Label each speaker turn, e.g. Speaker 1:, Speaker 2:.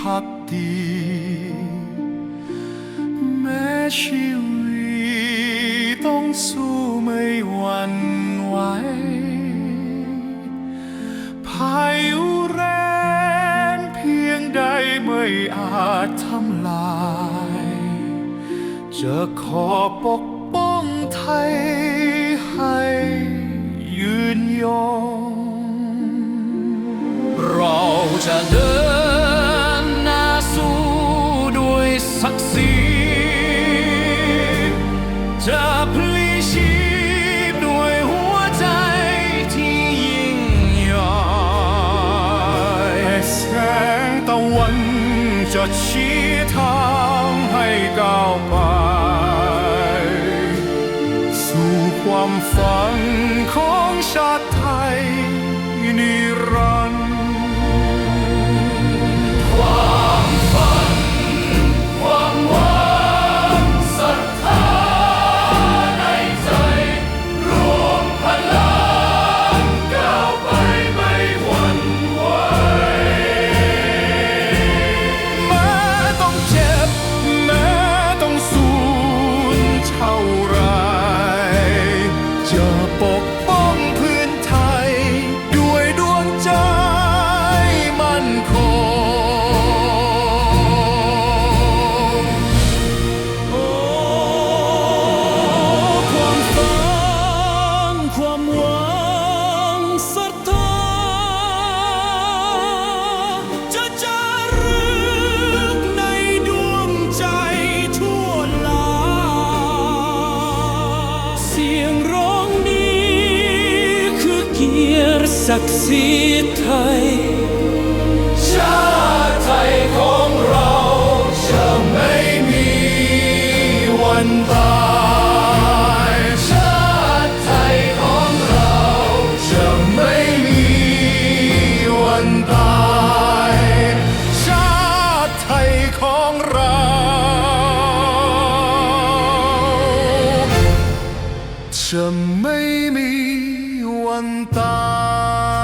Speaker 1: พักดี แม้ชีวิตต้องสู้ไม่หวั่นไหวพายุแรงเพียงใดไม่อาจทำลาย จะขอปกป้องไทยให้ยืนยงเราจะเดิน จะชี้ทางให้ก้าวไป สู่ความฝันของชาติไทยนิรันดร์ สียงร้องนี้คือเกียรติศักดิ์ศรีไทย จะไม่มีวันตาย